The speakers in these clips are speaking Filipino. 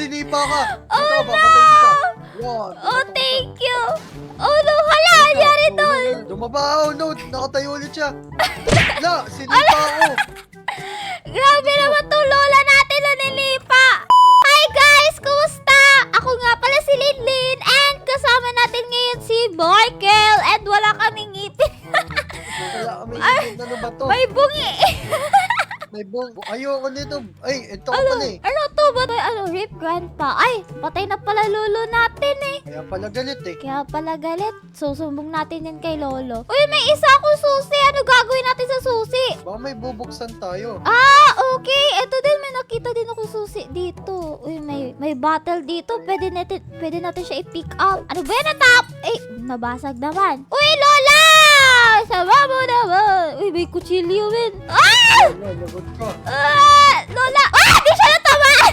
sinipa ka. Oh, Ito, papatay kita. Yan. Oh, thank you. Oh, no. Hala, nangyari doon. Dumabaho, no. Nakatayo ulit siya. La, sinipa ako. Grabe naman tong lola natin na nilipa. Hi guys, kumusta? Ako nga pala si Linlin and kasama natin ngayon si Michael and wala kaming ngipin. Wala kami Ay, ano ba to? May bungi. May bong. Ayoko nito. Ay, ito ano, pala eh. ano to ba? Ano, Rip Grandpa? Ay, patay na pala lolo natin eh. Kaya pala galit eh. Kaya pala galit. Susumbong natin yan kay lolo. Uy, may isa akong susi. Ano gagawin natin sa susi? Baka may bubuksan tayo. Ah, okay. Ito din, may nakita din ako susi dito. Uy, may may bottle dito. Pwede natin, pwede natin siya i-pick up. Ano ba yan? Natap? Eh, nabasag naman. Uy, Lola! Sama mo naman. May kutsilyo, men. Ah! Lagot ka. Ah! Lola! Ah! Di siya natamaan!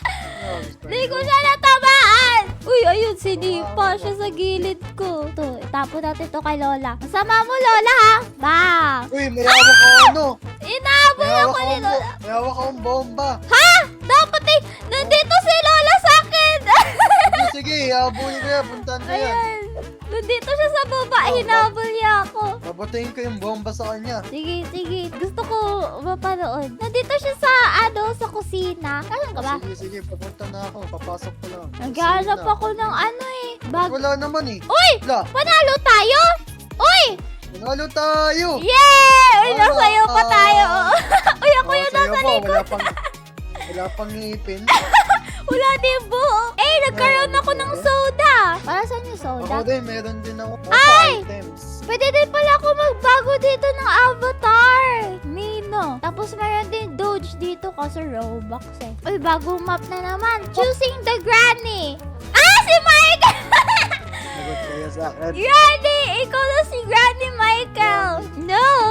Di ko siya natamaan! Uy, ayun, sinipa siya sa gilid ko. Ito, itapon natin to kay Lola. Sama mo, Lola, ha? Bang! Uy, may hawak ako ano. Inabol ako ni Lola. may hawak akong bomba. Ha? Dapat eh, nandito si Lola sa akin. Sige, Sige, habulin ko yan. Puntahan ko yan. Ayan. Nandito siya sa baba. Hinabol niya ako. Babatayin ko yung bomba sa kanya. Sige, sige. Gusto ko mapanood. Nandito siya sa, ano, sa kusina. Alam ka ba? Sige, sige, papunta na ako. Papasok ko lang. Naghahanap ako ng ano eh. Bag. Wala naman eh. Uy! Wala. Panalo tayo? Uy! Panalo tayo! Yeah! Uy, nasayo pa tayo. Uy, ako Oh, yung nasa likod. Wala pang, wala pang ngipin. Wala din buhok. Eh, nagkaroon ako ng soda. Para saan yung soda? Ako din, meron din ako Ay! items. Pwede din pala ako magbago dito ng avatar. Mino. Tapos meron din Doge dito kasi Robux eh. Uy, bagong map na naman. Choosing the granny. Ah, si akin. granny! Ikaw na si Granny Michael. No!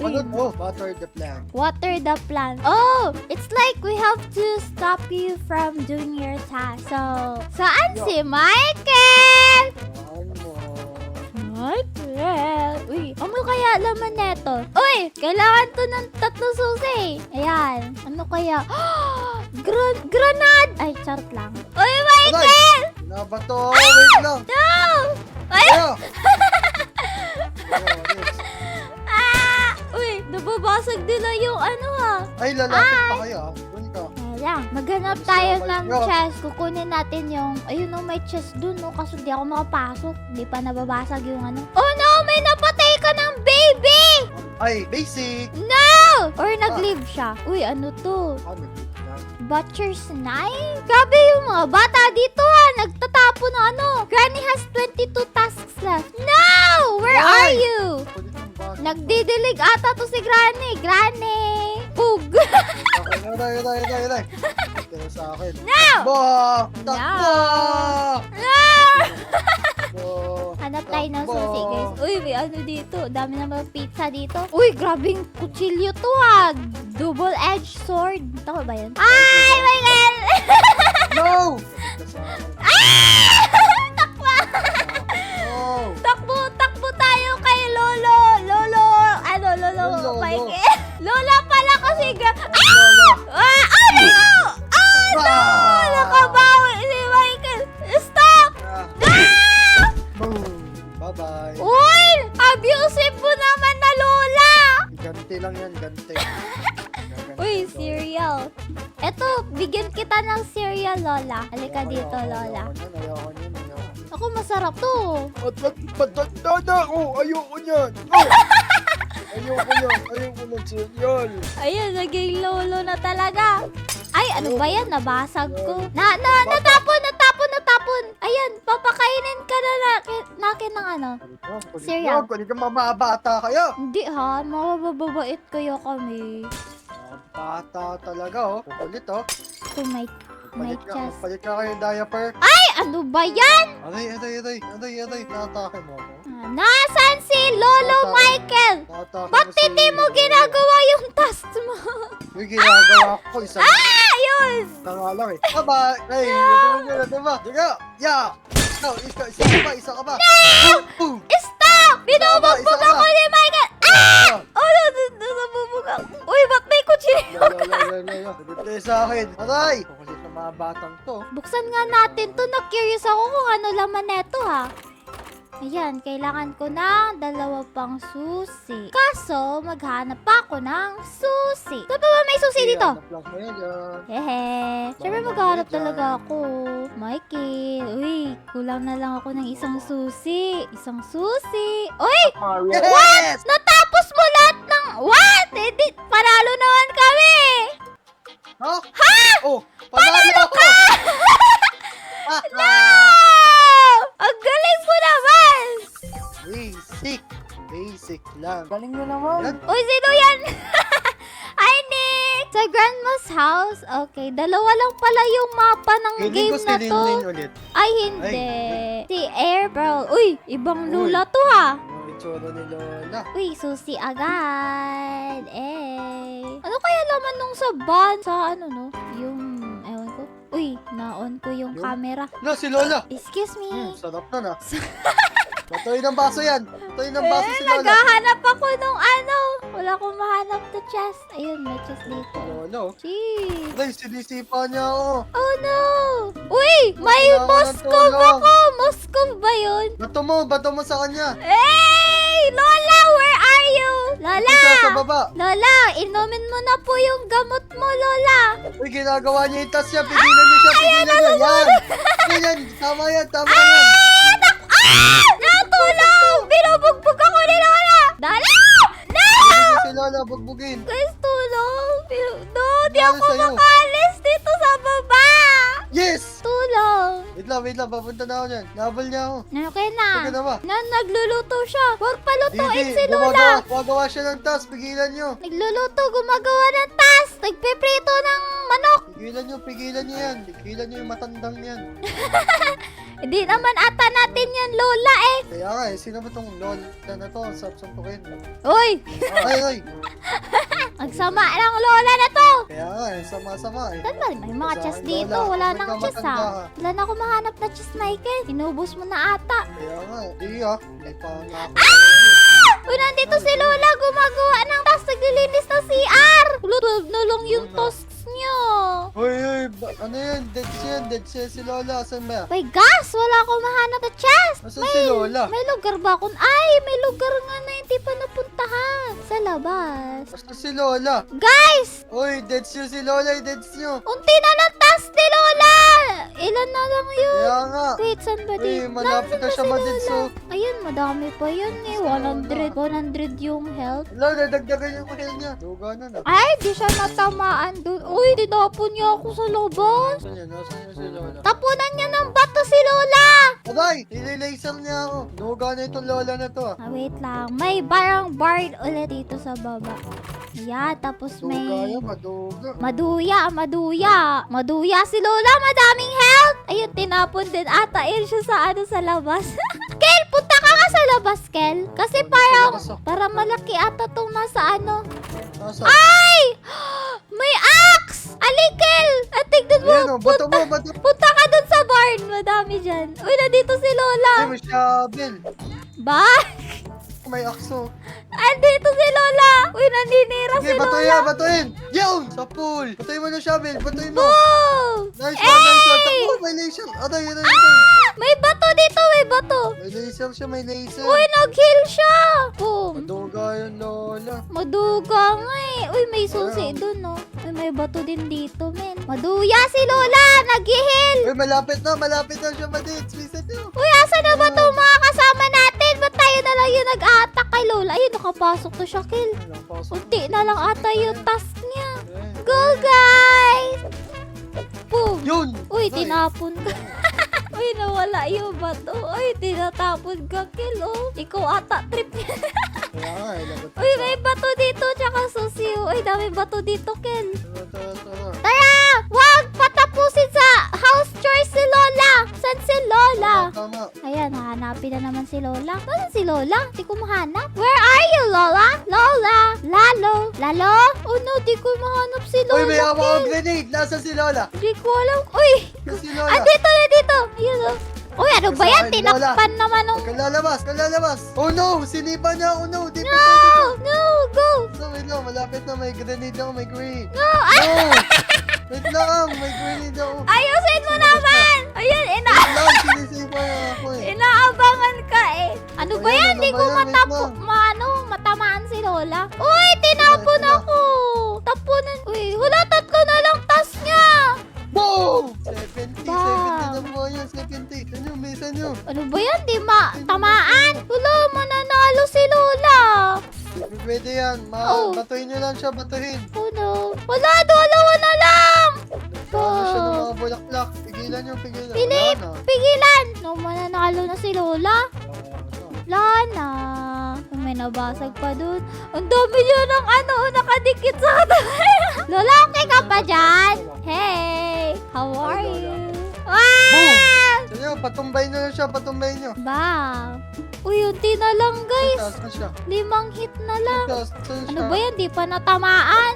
Ano to? Butter the plant. Water the plant. Oh, it's like we have to stop you from doing your task. So, saan Yo. si Michael? Ano? Michael! Uy, ano kaya laman neto? Uy, kailangan to ng tatlong susi. Ayan, ano kaya? Gran granad! Ay, charot lang. Uy, Michael! Ano ba to? Wait lang. No! Ay, Kaya! Nababasag nila yung ano ha. Ay, lalapit pa kayo ah. Doon ka. Ayan, maghanap tayo ko ng kayo. chest. Kukunin natin yung, ayun no, may chest dun no, kaso di ako makapasok. Di pa nababasag yung ano. Oh no, may napatay ka ng baby! Ay, basic! No! Or nag-leave siya. Uy, ano to? Ano? Butcher's knife? Grabe yung mga bata dito ha. Nagtatapo ng ano. Granny has 22 tasks left. No! Where Why? are you? Nagdidilig ata to si Granny. Granny! Pug! Okay, aray, aray, aray, aray. Pero sa akin. no! Takbo! Takbo! No! Takbo! Hanap tayo ng susi, guys. Uy, may ano dito. Dami na mga pizza dito. Uy, grabing kutsilyo to ha. Double-edged sword. Tama ba yun? Ay, my God! No! Ah! Bye-bye. Uy! Abusive mo naman na Lola! Ganti lang yan, ganti. Uy, cereal. Eto, bigyan kita ng cereal, Lola. Halika dito, Lola. Ayoko niyan, ayoko niyan. Ako, masarap to. Matanda na ako? Ayoko niyan. No! ayoko niyan, ayoko ng cereal. Ayun, naging lolo na talaga. Ay, ano ba yan? Nabasag ko. Na, na, natapon, ano. Cereal. Pwede ka mamabata kayo. Hindi ha, mababait kayo kami. Mga Bata talaga oh. Kukulit oh. To my, my Palit ka, chest. palit ka kayo diaper. Ay, ano ba yan? Aray, aray, aray, aray, aray. Nakatake mo ako. Ah, Nasaan si Lolo. Michael? Nakatake Ba't hindi mo ginagawa yung task mo? Uy, ginagawa ko. Isang ah, yun! na nga lang eh. Bye-bye. Ay, nyo na, diba? Diga, yeah. No, isa, isa ka ba? Isa ka ba? Boom. Stop! Binubugbog ka ako ni Michael! Ah! Oh, no, no, no, ako. Uy, ba't may kutsilyo? Sagot kayo sa akin. Aray! Kukulit ng mga batang to. Buksan nga natin to. Na-curious ako kung ano laman neto ha. Ayan, kailangan ko ng dalawa pang susi. Kaso, maghanap pa ako ng susi. Saan pa ba may susi dito? Hehe. Siyempre maghanap talaga ako. Mikey. Uy, kulang na lang ako ng isang susi. Isang susi. Uy! Mario. Yes! Natapos mo lahat ng... What? Hindi, panalo naman kami! Ha? Ha? Oh, panalo ako! Ah, ah. Ah! Ang galing mo naman! Basic. Basic lang. Galing nyo naman. Uy, sino yan? Hi, Nick! Sa grandma's house? Okay, dalawa lang pala yung mapa ng Feeling game ko si na to. Linlin ulit. Ay, hindi. Si Air Pearl. Uy, ibang lula to ha. Itsura ni Lola. Uy, susi agad. Eh. Ano kaya laman nung sa van? Sa ano, no? Yung, ewan ko. Uy, na-on ko yung Yung? camera. No, si Lola. Excuse me. Hmm, sarap na na. Batoy ng baso yan. Batoy ng baso si Lola. Naghahanap ako nung ano. Wala akong mahanap na chest. Ayun, may chest dito. Lola, oh. Jeez. Ay, sinisipa niya ako. Oh no! Uy! May Kailangan ng Moskov tulong. ako! Moskov ba yun? Bato mo, bato mo sa kanya. Hey! Lola, where are you? Lola! Isa sa baba. Lola, inumin mo na po yung gamot mo, Lola. Uy, ginagawa niya yung task niya. Pigilan niyo siya, pigilan niyo. Yan. Yan, tama yan, tama yan. Ah! Natulong! Binubugbog ako ni Lola! Lola! No! Bugbugin si Lola, bugbugin. Guys, tulong! No, di ako sa'yo? makalis lang, wait lang. Papunta na ako dyan. Nabal niya ako. Okay na. Sige na ba? Na, nagluluto siya. Huwag palutuin Didi, si Lola. gumagawa, gumagawa siya ng task. Pigilan niyo. Nagluluto, gumagawa ng task. Nagpiprito ng manok. Pigilan niyo, pigilan niyo yan. Pigilan niyo yung matandang yan. Hindi naman ata natin yan, Lola eh. Kaya nga eh, sino ba tong lola na to? Ang sarap-suntukin. Uy! Ay, ay. Ang sama ng Lola na to. Kaya nga eh, sama-sama eh. Saan ba? May mga Sa chest akin, dito. Lola. Wala Ba't nang ka chest matanda ha. ka? Wala na akong mahanap na chest, Michael. Inubos mo na ata. Kaya nga eh. Di ah. Hindi pa nga ako. Ah! Uy, nandito si Lola gumagawa ng task. Naglilinis ng CR. Lulog na lang yung Lola. Tasks niya. Uy, uy. ba- Ano yan? Dead siya yan. Dead siya si Lola. Asan ba? May gas! Wala akong mahanap na chest! Asan si Lola? May lugar ba akong... Ay! May lugar nga na hindi pa napuntahan. Sa labas. Asan si Lola? Guys! Uy, dead siya si Lola. Dead siya. Unti na lang task ni Lola! Ilan na lang yun? Kaya nga. Wait, saan ba Uy, dito? malapit na siya madidso. Ayun, madami pa yun eh. 100. 100 yung health. Wala, nadagdagan yung heal niya. Duga na na. Ay, di siya natamaan dun. Uy, dinapon niya ako sa labas. Nasaan yan? Nasaan yan si Lola? Tapunan niya ng bato si Lola! Aday! Nililaser niya ako. Duga na itong Lola na to ah. Ah, wait lang. May barang bard ulit dito sa baba. Ayan, tapos Duga may... yan, maduga. Maduya, maduya. Maduya si Lola, madaming health. Ayun, tinapon din ata yun siya sa ano sa labas. Kel, punta ka nga sa labas, Kel. Kasi parang, oh. para malaki ata tong nasa ano. Nasa? Ay! May axe! Ali, Kel! At tignan mo, Ayan o, bato punta, mo, bato mo. punta ka dun sa barn. Madami dyan. Uy, nandito si Lola. Ay, may shovel. Ba? May akso. Andito si Lola. Uy, naninira si Sige, Lola. batuyan, batuyan. Yun! Sa pool. Batuyin mo ng shovel. Batuyin mo. Boom! Nice one, nice one. Takbo, may laser. Aday, aday, aday. Ah! May bato dito, may bato. May laser siya, may laser. Uy, nag-heal siya. Boom. Maduga yung Lola. Maduga nga eh. Uy, may susi dun, no? Uy, may bato din dito, men. Maduya si Lola. Nag-heal. Uy, malapit na, malapit na siya, madits. Visit nyo. Uy, asa na ba itong mga kasama natin? Ba't tayo na lang yung nag-a-attack kay Lola? Ayun, nakapasok to pasok. Unti na lang ata yung task niya. Ayan. Go, guys! Boom. Yun! Uy, tinapon ka. Uy, nawala yung bato. Uy, tinatapon ka, Kill, oh. Ikaw ata trip niya. Eh, Uy, may bato dito, tsaka susiyo. Uy, dami bato dito, Kel. Tara, tara, tara. Patapusin sa house chores si Lola! San si Lola? Tama. Ayan, hahanapin na naman si Lola. Nasaan si Lola? Di ko mahanap. Where are you, Lola? Lola? Lalo? Lalo? Oh no, di ko mahanap si Lola. Uy, may hawak akong grenade. Nasa si Lola. Di ko alam. Uy! Si Lola. Andito na dito! Ayun, oh. Uy, ano ba yan? Tinakpan naman ng... Huwag lalabas. Oh no, sinipa niya. Oh no, di pa No! No! go! So, wait lang, malapit na. May grenade ako, may grenade. Go! Ay! No! Wait lang, may grenade ako. Ayusin mo naman! Ayun, ina Wait lang, sinisave ako eh. inaabangan ka eh. Ano ba Ayan, yan? ano Di ba ko yan? Wait matapo, lang. maano, matamaan si Lola. Uy, si Lola. Wala na. Na. May nabasag pa dun. Ang dami niya ng ano, nakadikit sa katawan. Lola, okay ka pa dyan? Hey, how are you? Ah! Sige, patumbay nyo lang siya, patumbay nyo. Ba? Uy, unti na lang guys. Na siya. Limang hit na lang. Ano ba yan? Di pa natamaan.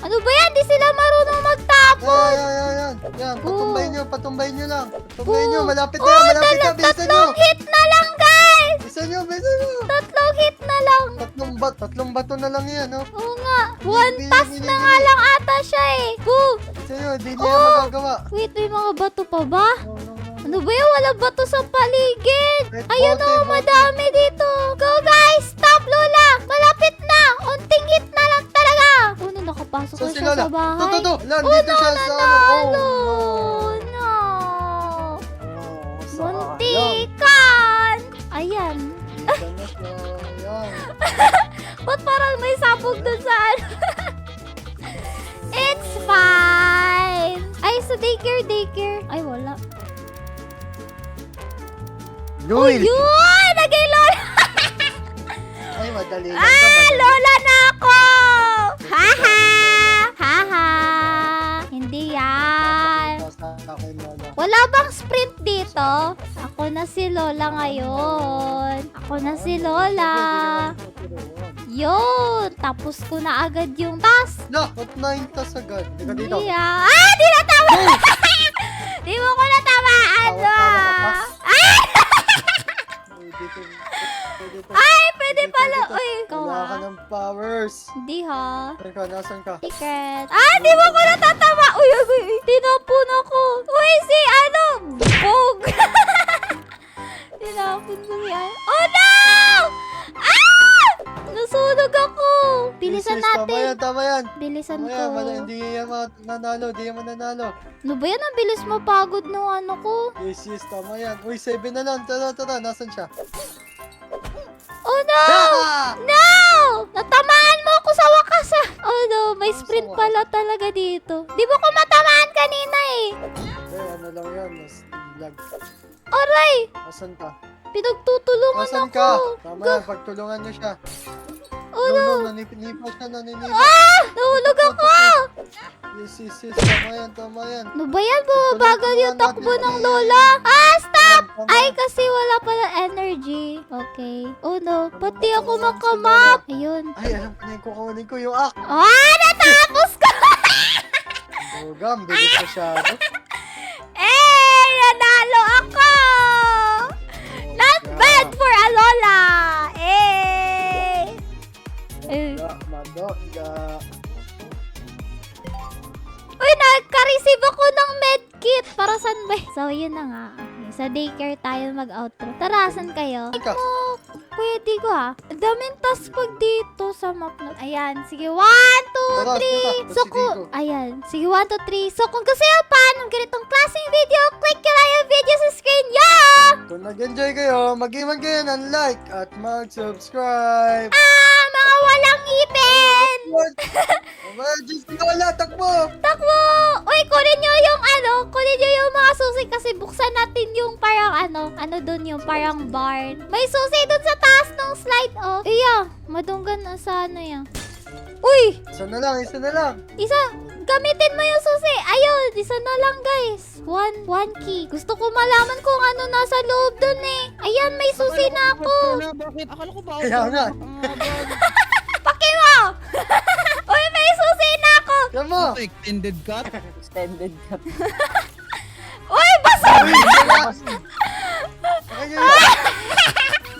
Ano ba yan? Di sila marunong magtapon. Yan, yan, yan, yan. Patumbay nyo, patumbay nyo lang. Patumbay nyo, malapit na, Oh, malapit na, lang yan, oh. Oo nga. One Bili, pass bili, na nga lang ata siya eh. Boom. Bilisan nyo, di niya Oh. magagawa. Wait, may mga bato pa ba? No, no, no. Ano ba yan? Wala bato sa paligid. Red Ayun o, bote. madami dito. Go guys! Stop, Lola! Malapit na! Unting hit na lang talaga! Ano, nakapasok So na si siya Lola, sa bahay. to, to, to. Lan, Oh, dito siya sa ano. nanalo! Oh, sa daycare, daycare. Ay, wala. Oh, Yun! Nagay Lola! Ay, madali lang Ah, ka, madali. Lola Wala bang sprint dito? Ako na si Lola ngayon. Ako na si Lola. Yun! Tapos ko na agad yung task. No, ba't nine tas agad? Hindi ka dito. Hindi ah. Di na tama! Di mo ko na tamaan ah! Ah! Ay! Pwede pala. Uy, ikaw Wala ka ah. ng powers. Hindi ha. Saan ka? Nasaan ka? Secret. Ah, di mo ko natatama. Uy, uy, uy, uy. Tinapon Bilisan ko. yan, wala, hindi yan mananalo, hindi yan mananalo. Ano ba yan? Ang bilis mapagod ng ano ko. Yes, yes, tama yan. Uy, 7 na lang. Tara, tara, nasan siya? Oh, no! Ah! No! Natamaan mo ako sa wakas ah. Oh, no. May Ano sprint wakas? pala talaga dito. Di mo ko matamaan kanina eh. Hindi, ano lang yan, mas lag. Aray! Nasaan ka? Pinagtutulungan ako. ka? Tama yan, pagtulungan niyo siya. Oh, no, no. no, naninipa siya, naninipa. Ah! Nahulog ako! Yes, yes, yes, tama yan, tama yan. Ano ba yan? Bumabagal yung takbo ng lola. Ah, stop! Ay, kasi wala pala energy. Okay. Oh no, pati ako makamap. Ayun. Ay, alam ko na yung kukunin ko yung ak. Ah, natapos ko! Bugam, bilis na siya. eh, nanalo ako! Not bad for a lola! Ya, madoga. Uy, nagka-receive ako ng medkit. Para saan ba? So, yun na nga. Okay, Sa daycare tayo mag-outro. Tara, saan kayo? Ika. Oh, Kuya Digo ha. Daming task pag dito sa map na. Ayan, sige. One, Tara, three. tara, So, si kung... Ayan. Sige, one, two, three. So, kung gusto nyo pa ng ganitong klaseng video, click nyo lang yung video sa screen. Yeah! Kung nag-enjoy kayo, mag-iwan kayo ng like at mag-subscribe. Ah, mga walang ipin! Emergency wala, takbo! Takbo! Uy, kunin nyo yung ano, kunin nyo yung mga susi kasi buksan natin yung parang ano, ano dun yung parang barn. May susi dun sa taas ng slide, oh. Iya, madunggan na sa ano yan. Uy, Isa na lang, isa na lang. isa, gamitin mo yung susi. Ayun, isa na lang guys. One, one key. Gusto ko malaman kung ano nasa loob dun eh. Ayan, may susi na ako. Bakit? Akala ko ba? Kaya nga. Paki mo! Uy, may susi na ako. Yan mo! Extended cut? Extended cut. Uy, basag! Uy, wala! Akin yun.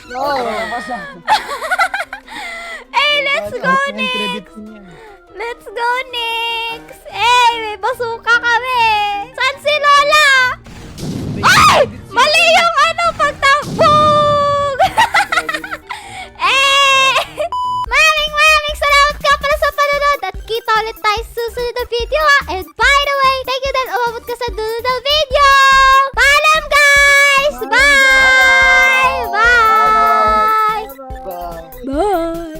No! Basta. Eh, let's go, yan. Let's go, Nix! Eh, may basuka kami! San si Lola?